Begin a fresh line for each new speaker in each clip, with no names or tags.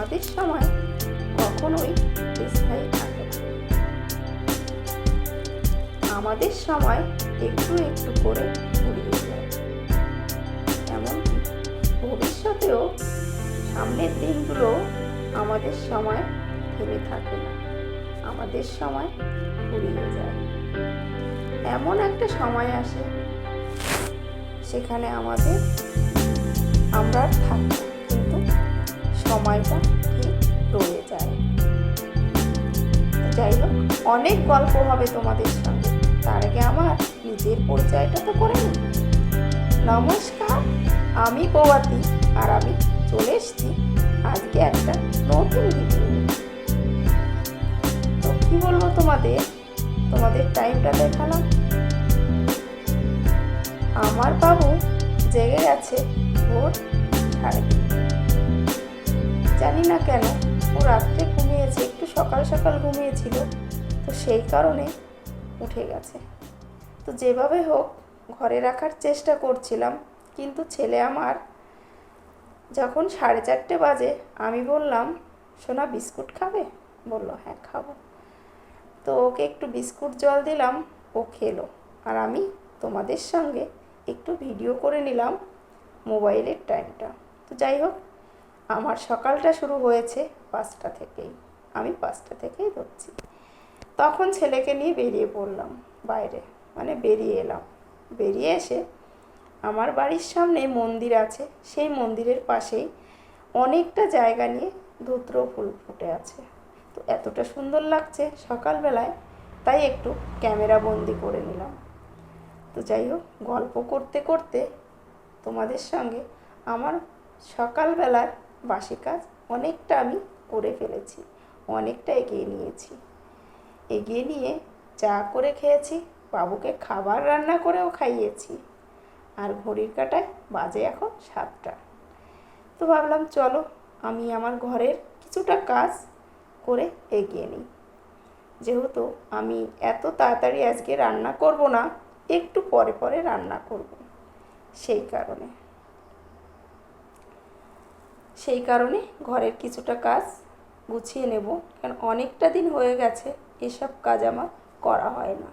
আমাদের সময় কখনোই স্থায়ী থাকে না। আমাদের সময় একটু একটু করে ফুরিয়ে যায়। এমনকি ভবিষ্যতেও সামনের দিনগুলো আমাদের সময় থেমে থাকে না। আমাদের সময় ঘুরিয়ে যায়। এমন একটা সময় আসে, সেখানে আমাদের আমরা থাকি। সময়টা ঠিক রয়ে যায়। যাই হোক অনেক গল্প হবে তোমাদের সঙ্গে। তার আগে আমার নিজের পরিচয়টা তো করে নিই। নমস্কার, আমি পৌয়াতি আর আমি চলে এসেছি আজকে একটা নতুন ভিডিও তো কি বলব তোমাদের? তোমাদের টাইমটা দেখালাম। আমার বাবু জেগে গেছে ভোর সাড়ে জানি না কেন, ও রাত্রে ঘুমিয়েছে, একটু সকাল সকাল ঘুমিয়েছিল, তো সেই কারণে উঠে গেছে। তো যেভাবে হোক, ঘরে রাখার চেষ্টা করছিলাম, কিন্তু ছেলে আমার যখন সাড়ে চারটে বাজে, আমি বললাম, সোনা, বিস্কুট খাবে? বলল হ্যাঁ খাব। তো ওকে একটু বিস্কুট জল দিলাম, ও খেলো। আর আমি তোমাদের সঙ্গে একটু ভিডিও করে নিলাম মোবাইলের টাইমটা। তো যাই হোক আমার সকালটা শুরু হয়েছে পাঁচটা থেকেই। আমি পাঁচটা থেকেই ধরছি তখন ছেলেকে নিয়ে বেরিয়ে পড়লাম বাইরে। মানে বেরিয়ে এলাম। বেরিয়ে এসে আমার বাড়ির সামনে মন্দির আছে। সেই মন্দিরের পাশেই অনেকটা জায়গা নিয়ে ধুত্র ফুল ফুটে আছে। তো এতটা সুন্দর লাগছে সকালবেলায়, তাই একটু ক্যামেরা বন্দি করে নিলাম। তো যাই হোক, গল্প করতে করতে তোমাদের সঙ্গে আমার সকালবেলার বাসি কাজ অনেকটা আমি করে ফেলেছি, অনেকটা এগিয়ে নিয়েছি। এগিয়ে নিয়ে চা করে খেয়েছি, বাবুকে খাবার রান্না করেও খাইয়েছি। আর ঘড়ির কাটায় বাজে এখন সাতটা। তো ভাবলাম, চলো আমি আমার ঘরের কিছুটা কাজ করে এগিয়ে নিই। যেহেতু আমি এত তাড়াতাড়ি আজকে রান্না করব না, একটু পরে পরে রান্না করব। সেই কারণে। সেই কারণে ঘরের কিছুটা কাজ গুছিয়ে নেব। কারণ অনেকটা দিন হয়ে গেছে, এসব কাজ আমার করা হয় না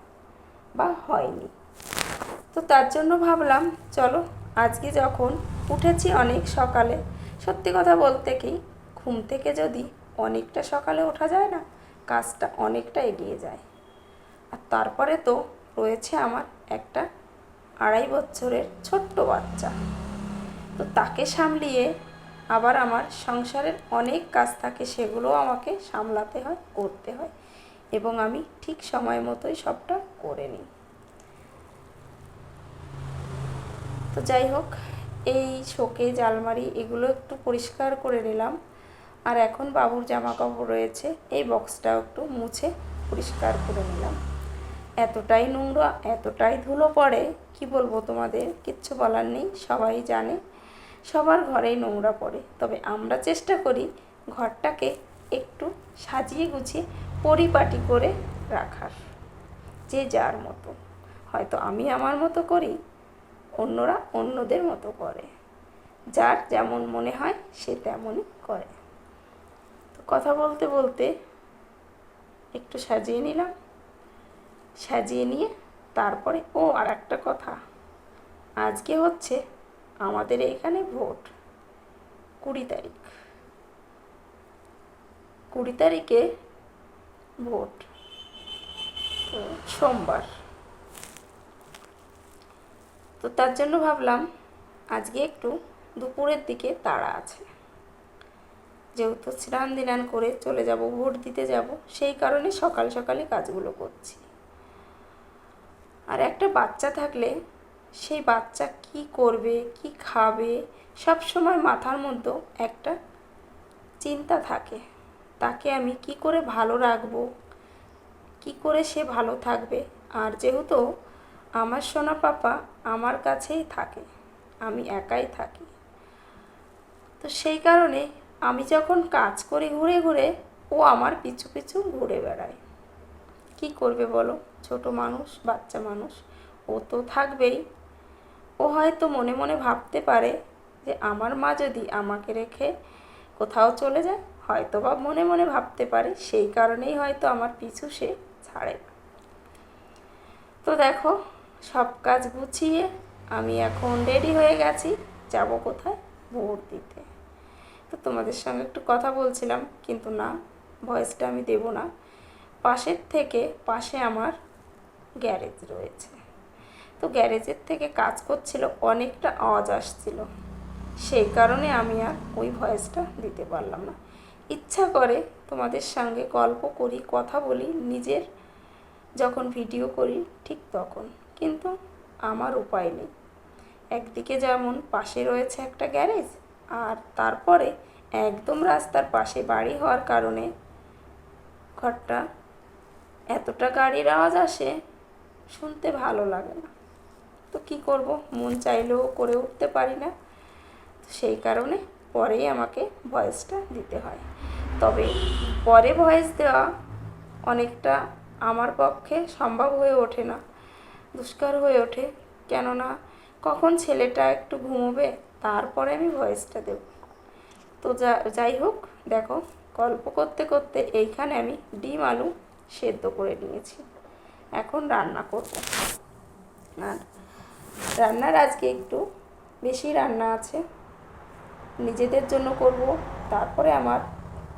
বা হয়নি। তো তার জন্য ভাবলাম, চলো আজকে যখন উঠেছি অনেক সকালে, সত্যি কথা বলতে কি, ঘুম থেকে যদি অনেকটা সকালে ওঠা যায় না, কাজটা অনেকটা এগিয়ে যায়। আর তারপরে তো রয়েছে আমার একটা আড়াই বছরের ছোট্ট বাচ্চা। তো তাকে সামলিয়ে আবার আমার সংসারের অনেক কাজ থাকে সেগুলো আমাকে সামলাতে হয়, করতে হয় এবং আমি ঠিক সময় মতোই সবটা করে নিই। তো যাই হোক, এই শোকেজ আলমারি এগুলো একটু পরিষ্কার করে নিলাম। আর এখন বাবুর জামা কাপড় রয়েছে, এই বক্সটাও একটু মুছে পরিষ্কার করে নিলাম। এতটাই নোংরা, এতটাই ধুলো পড়ে, কি বলব তোমাদের? কিচ্ছু বলার নেই, সবাই জানে। সবার ঘরেই নোংরা পড়ে। তবে আমরা চেষ্টা করি ঘরটাকে একটু সাজিয়ে গুছিয়ে পরিপাটি করে রাখার, যে যার মতো। হয়তো আমি আমার মতো করি, অন্যরা অন্যদের মতো করে। যার যেমন মনে হয়, সে তেমনই করে। তো কথা বলতে বলতে একটু সাজিয়ে নিলাম। সাজিয়ে নিয়ে তারপরে, ও আর একটা কথা। আজকে হচ্ছে আমাদের এখানে ভোট কুড়ি তারিখ। কুড়ি তারিখে ভোট। সোমবার। তো তার জন্য ভাবলাম আজকে একটু দুপুরের দিকে তাড়া আছে। যেহেতু স্নান দিনান করে চলে যাব, ভোট দিতে যাব, সেই কারণে সকাল সকালে কাজগুলো করছি। আর একটা বাচ্চা থাকলে সেই বাচ্চা কি করবে, কি খাবে, সব সময় মাথার মধ্যে একটা চিন্তা থাকে। তাকে আমি কি করে ভালো রাখব, কি করে সে ভালো থাকবে? আর যেহেতু আমার সোনা পাপা আমার কাছেই থাকে, আমি একাই থাকি। তো সেই কারণে আমি যখন কাজ করি ঘুরে ঘুরে, ও আমার পিছু পিছু ঘুরে বেড়ায়। কি করবে বলো? ছোট মানুষ, বাচ্চা মানুষ, ও তো থাকবেই। ও হয়তো মনে মনে ভাবতে পারে যে আমার মা যদি আমাকে রেখে কোথাও চলে যায় হয়তো বা মনে মনে ভাবতে পারে, সেই কারণেই হয়তো আমার পিছু সে ছাড়ে। তো দেখো, সব কাজ গুছিয়ে আমি এখন রেডি হয়ে গেছি, যাব কোথায়? ভোট দিতে তো তোমাদের সঙ্গে একটু কথা বলছিলাম, কিন্তু না ভয়েসটা আমি দেব না। পাশের থেকে পাশে আমার গ্যারেজ রয়েছে। গ্যারেজের থেকে কাজ করছিল, অনেকটা আওয়াজ আসছিল। সেই কারণে আমি আর ওই ভয়েসটা দিতে পারলাম না। ইচ্ছা করে তোমাদের সঙ্গে গল্প করি, কথা বলি, নিজের যখন ভিডিও করি, ঠিক তখন। কিন্তু আমার উপায় নেই। একদিকে যেমন পাশে রয়েছে একটা গ্যারেজ, আর তারপরে একদম রাস্তার পাশে বাড়ি হওয়ার কারণে ঘরটা এতটা গাড়ির আওয়াজ আসে, শুনতে ভালো লাগে না। তো কি করব? মন চাইলেও করে উঠতে পারি না। সেই কারণে পরেই আমাকে ভয়েসটা দিতে হয়। তবে পরে ভয়েস দেওয়া অনেকটা আমার পক্ষে সম্ভব হয়ে ওঠে না। দুষ্কার হয়ে ওঠে। কেননা কখন ছেলেটা একটু ঘুমোবে, তারপরে আমি ভয়েসটা দেব। তো যা, যাই হোক, দেখো, গল্প করতে করতে এইখানে আমি ডিম আলু সেদ্ধ করে নিয়েছি। এখন রান্না করব। আর রান্নার আজকে একটু বেশি রান্না আছে। নিজেদের জন্য করব, তারপরে আমার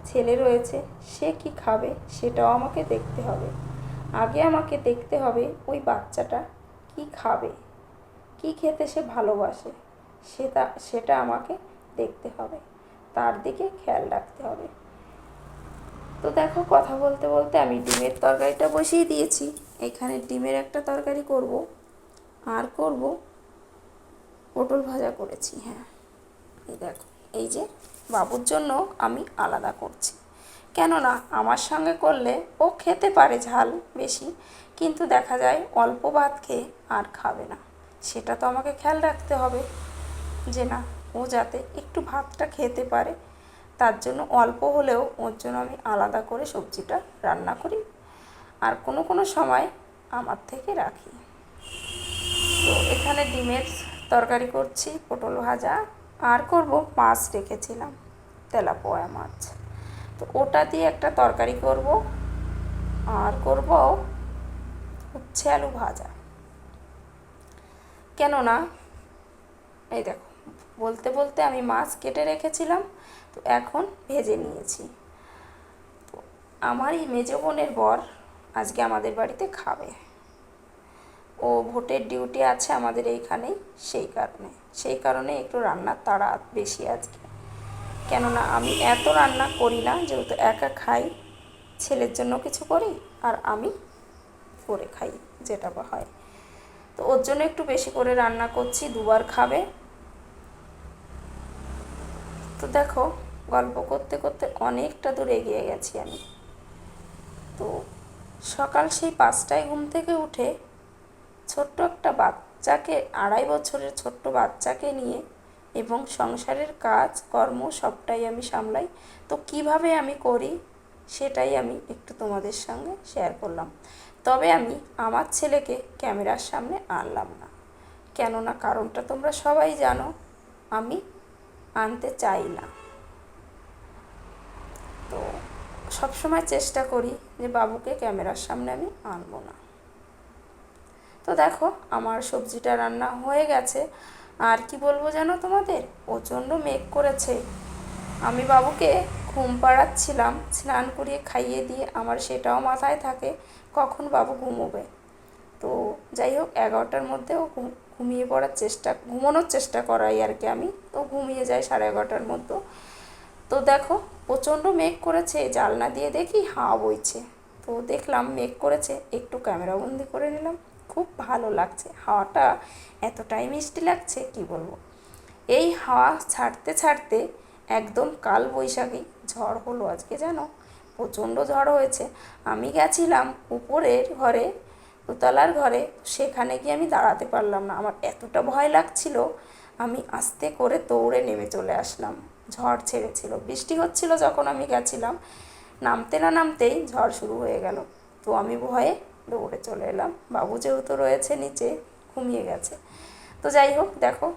ছেলে রয়েছে, সে কি খাবে সেটাও আমাকে দেখতে হবে। আগে আমাকে দেখতে হবে ওই বাচ্চাটা কি খাবে, কি খেতে সে ভালোবাসে, সেটা সেটা আমাকে দেখতে হবে, তার দিকে খেয়াল রাখতে হবে। তো দেখো কথা বলতে বলতে আমি ডিমের তরকারিটা বসিয়ে দিয়েছি, এখানে ডিমের একটা তরকারি করব। আর করব পটল ভাজা করেছি হ্যাঁ। এই দেখো, এই যে বাবুর জন্য আমি আলাদা করছি। কেননা আমার সঙ্গে করলে ও খেতে পারে ঝাল বেশি, কিন্তু দেখা যায় অল্প ভাত খেয়ে আর খাবে না। সেটা তো আমাকে খেয়াল রাখতে হবে যে না, ও যাতে একটু ভাতটা খেতে পারে, তার জন্য অল্প হলেও ওর জন্য আমি আলাদা করে সবজিটা রান্না করি। আর কোনো কোনো সময় আমার থেকে রাখি। তো এখানে ডিমের তরকারি করছি, পটল ভাজা, আর করব মাছ রেখেছিলাম, তেলাপোয়া মাছ। তো ওটা দিয়ে একটা তরকারি করব, আর করব উচ্ছে আলু ভাজা। কেননা, এই দেখো, বলতে বলতে আমি মাছ কেটে রেখেছিলাম, তো এখন ভেজে নিয়েছি। তো আমার এই মেজো বোনের বর আজকে আমাদের বাড়িতে খাবে। ও ভোটের ডিউটি আছে আমাদের এইখানেই, সেই কারণে। সেই কারণে একটু রান্নার তাড়া বেশি আজকে। কেননা আমি এত রান্না করি না, যেহেতু একা খাই, ছেলের জন্য কিছু করি আর আমি করে খাই, যেটা বা হয়। তো ওর জন্য একটু বেশি করে রান্না করছি, দুবার খাবে। তো দেখো, গল্প করতে করতে অনেকটা দূর এগিয়ে গেছি আমি। তো সকাল সেই পাঁচটায় ঘুম থেকে উঠে ছোট্ট একটা বাচ্চাকে, আড়াই বছরের ছোট্ট বাচ্চাকে নিয়ে এবং সংসারের কাজ, কর্ম সবটাই আমি সামলাই। তো কীভাবে আমি করি সেটাই আমি একটু তোমাদের সঙ্গে শেয়ার করলাম। তবে আমি আমার ছেলেকে ক্যামেরার সামনে আনলাম না। কেননা কারণটা তোমরা সবাই জানো, আমি আনতে চাই না। তো সবসময় চেষ্টা করি যে বাবুকে ক্যামেরার সামনে আমি আনব না। তো দেখো, আমার সবজিটা রান্না হয়ে গেছে। আর কি বলব জানো তোমাদের? প্রচণ্ড মেঘ করেছে। আমি বাবুকে ঘুম পাড়াচ্ছিলাম, স্নান করিয়ে খাইয়ে দিয়ে আমার সেটাও মাথায় থাকে কখন বাবু ঘুমোবে। তো যাই হোক, এগারোটার মধ্যে ও ঘুমিয়ে পড়ার চেষ্টা, ঘুমানোর চেষ্টা করাই আর কি আমি। তো ঘুমিয়ে যাই সাড়ে এগারোটার মধ্যে। তো দেখো, প্রচণ্ড মেঘ করেছে, জালনা দিয়ে দেখি হাওয়া বইছে। তো দেখলাম মেঘ করেছে, একটু ক্যামেরাবন্দি করে নিলাম। খুব ভালো লাগছে। হাওয়াটা এতটাই মিষ্টি লাগছে, কি বলব? এই হাওয়া ছাড়তে ছাড়তে একদম কাল বৈশাখী, ঝড় হলো আজকে জানো? প্রচণ্ড ঝড় হয়েছে। আমি গেছিলাম উপরের ঘরে দোতলার ঘরে, সেখানে গিয়ে আমি দাঁড়াতে পারলাম না। আমার এতটা ভয় লাগছিল, আমি আস্তে করে দৌড়ে নেমে চলে আসলাম। ঝড় ছেড়েছিল। বৃষ্টি হচ্ছিল যখন আমি গেছিলাম। নামতে না নামতেই ঝড় শুরু হয়ে গেল। তো আমি ভয়ে দৌড়ে চলে এলাম। বাবু যেহেতু রয়েছে নিচে, ঘুমিয়ে গেছে। তো যাই হোক, দেখো,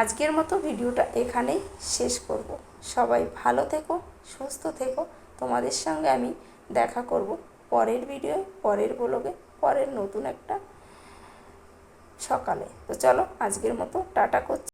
আজকের মতো ভিডিওটা এখানেই শেষ করব। সবাই ভালো থেকো, সুস্থ থেকো। তোমাদের সঙ্গে আমি দেখা করব পরের ভিডিও পরের ব্লগে পরের নতুন একটা সকালে। তো চলো, আজকের মতো, টাটা করছি।